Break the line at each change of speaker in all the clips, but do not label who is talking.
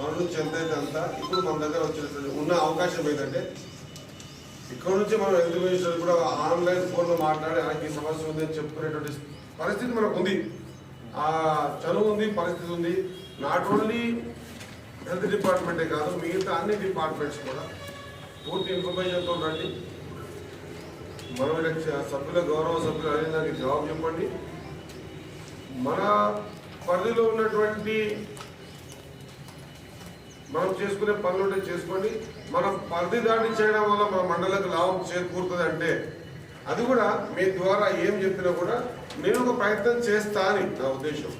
అంతా ఇప్పుడు మన దగ్గర వచ్చేటువంటి ఉన్న అవకాశం ఏంటంటే ఇక్కడ నుంచి మనం హెల్త్ మినిస్టర్ కూడా ఆన్లైన్ ఫోన్లో మాట్లాడి ఆయనకి సమస్య ఉంది అని చెప్పుకునేటువంటి పరిస్థితి మనకు ఉంది. ఆ చదువు ఉంది పరిస్థితి ఉంది. నాట్ ఓన్లీ హెల్త్ డిపార్ట్మెంటే కాదు మిగతా అన్ని డిపార్ట్మెంట్స్ కూడా పూర్తి ఇన్ఫర్మేషన్తో రండి. మనం సభ్యుల గౌరవ సభ్యులు అనే దానికి జవాబు చెప్పండి. మన పరిధిలో ఉన్నటువంటి మనం చేసుకునే పనులు ఉంటే చేసుకోండి మనం పరిధి దాటి చేయడం వల్ల మన మండలకు లాభం చేకూరుతుంది అంటే అది కూడా మీ ద్వారా ఏం చెప్పినా కూడా నేను ఒక ప్రయత్నం చేస్తా అని నా ఉద్దేశం.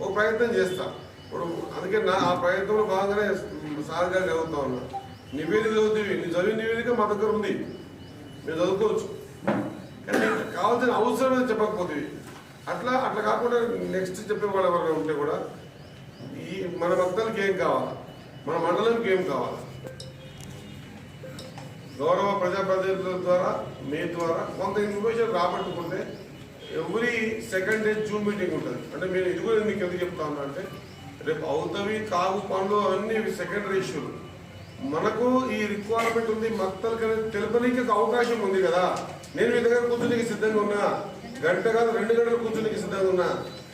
ఒక ప్రయత్నం చేస్తా. ఇప్పుడు అందుకే నా ఆ ప్రయత్నంలో భాగంగానే సార్ గారు చదువుతా ఉన్నా నివేదిక చదువుతుంది నీ చదివిన నివేదిక మా దగ్గర ఉంది. మీరు చదువుకోవచ్చు. కానీ కావాల్సిన అవసరం అనేది చెప్పకపోతే అట్లా అట్లా కాకుండా నెక్స్ట్ చెప్పే వాళ్ళు ఎవరైనా ఉంటే కూడా ఈ మన భక్తులకి ఏం కావాలి? మన మండలంకి ఏం కావాలి? గౌరవ ప్రజాప్రతినిధుల ద్వారా మీ ద్వారా కొంత information రాబట్టుకుంటే every second day Zoom meeting ఉంటుంది. అంటే మీరు ఇది కూడా మీకు ఎందుకు చెప్తాను అంటే రేపు అవుతవి కాగు పండు అన్ని సెకండరీ ఇష్యూలు మనకు ఈ రిక్వైర్మెంట్ ఉంది మక్తలకి అనేది తెలుపనీకి ఒక అవకాశం ఉంది కదా. నేను మీ దగ్గర కూర్చునికి సిద్ధంగా ఉన్నా. గంట కాదు రెండు గంటలు కూర్చునికి సిద్ధంగా ఉన్నా.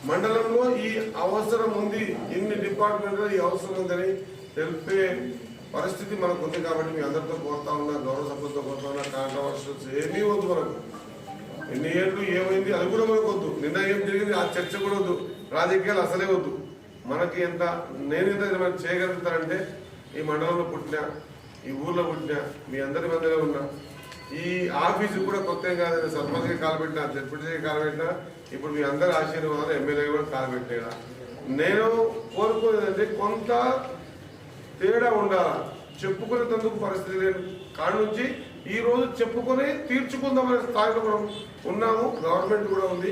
మండలంలో ఈ అవసరం ఉంది. ఇన్ని డిపార్ట్మెంట్లో ఈ అవసరం ఉందని తెలిపే పరిస్థితి మనకు ఉంది కాబట్టి మీ అందరితో కోరుతా ఉన్నా గౌరవ సభ్యులతో కోరుతా ఉన్నా కాంట్రవర్షన్స్ ఏమీ వద్దు మనకు. ఎన్ని ఏళ్ళు ఏమైంది అది కూడా మనకు వద్దు. నిన్న ఏం జరిగింది ఆ చర్చ కూడా వద్దు. రాజకీయాలు అసలే వద్దు. మనకి ఎంత నేను ఎంత మనం చేయగలుగుతానంటే ఈ మండలంలో పుట్టినా ఈ ఊర్లో పుట్టిన మీ అందరి మధ్యలో ఉన్నా ఈ ఆఫీసు కూడా కొత్త ఏం కాదు సర్పంచ్కి కాలు పెట్టినా కాలబెట్టినా ఇప్పుడు మీ అందరి ఆశీర్వాదాలు ఎమ్మెల్యే కూడా కాలపెట్టేనా నేను కోరుకునేది అంటే కొంత తేడా ఉండాలా? చెప్పుకునేందుకు పరిస్థితి లేని కాడ నుంచి ఈ రోజు చెప్పుకొని తీర్చుకుందామనే స్థాయిలో మనం ఉన్నాము. గవర్నమెంట్ కూడా ఉంది.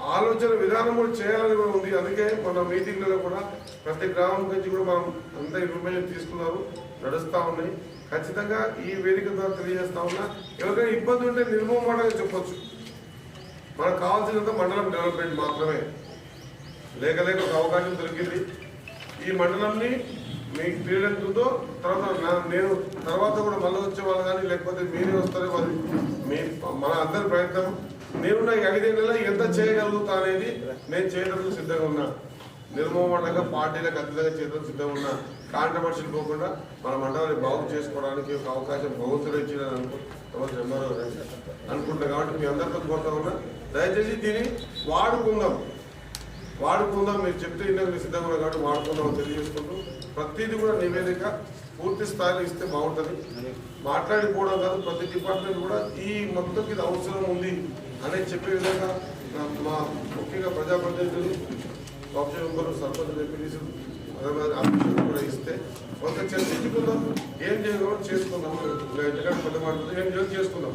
ఆలోచన విధానం కూడా చేయాలని కూడా ఉంది. అందుకే మన మీటింగ్లలో కూడా ప్రతి గ్రామం నుంచి కూడా మనం అంత ఇన్ఫర్మేషన్ తీసుకున్నారు. నడుస్తూ ఉన్నాయి. ఖచ్చితంగా ఈ వేదిక ద్వారా తెలియజేస్తా ఉన్నా. ఎవరికైనా ఇబ్బంది ఉంటే నిర్మూలమాటగా చెప్పొచ్చు. మనకు కావాల్సినంత మండలం డెవలప్మెంట్ మాత్రమే. లేక లేక ఒక అవకాశం దొరికింది. ఈ మండలంని మీకు పీరియడ్ ఎంత ఉందో తర్వాత నేను తర్వాత కూడా మళ్ళీ వచ్చే వాళ్ళు కానీ లేకపోతే మీరే వస్తారో మరి మీ మన అందరి ప్రయత్నం. నేను ఈ ఐదేళ్ళలో ఎంత చేయగలుగుతా అనేది నేను చేయడానికి సిద్ధంగా ఉన్నా. నిర్మూలంగా పార్టీలకు అతీతంగా చేయడం సిద్ధంగా ఉన్నా. కాంట్రవర్షియల్ పోకుండా మన మండలాన్ని బాగు చేసుకోవడానికి ఒక అవకాశం భగవంతుడు అనుకుంటున్నాను అనుకుంటా కాబట్టి మీ అందరితో కోరుతా ఉన్నా. దయచేసి దీన్ని వాడుకుందాం. వాడుకుందాం మీరు చెప్తే ఇందుకు సిద్ధంగా ఉన్నా కాబట్టి వాడుకుందాం అని తెలియజేసుకుంటూ ప్రతిదీ కూడా నివేదిక పూర్తి స్థాయిలో ఇస్తే బాగుంటుంది. మాట్లాడిపోవడం కాదు ప్రతి డిపార్ట్మెంట్ కూడా ఈ మొత్తం ఇది అవసరం ఉంది అనేది చెప్పే విధంగా మా ముఖ్యంగా ప్రజాప్రతినిధులు బాబు మెంబర్లు సర్పంచ్ డిప్యూటీస్ కూడా ఇస్తే కొంత చర్చించుకుందాం ఏం చేయగలం చేసుకుందాం. ఎందుకంటే పెద్ద మాట ఏం చేయాలో చేసుకుందాం.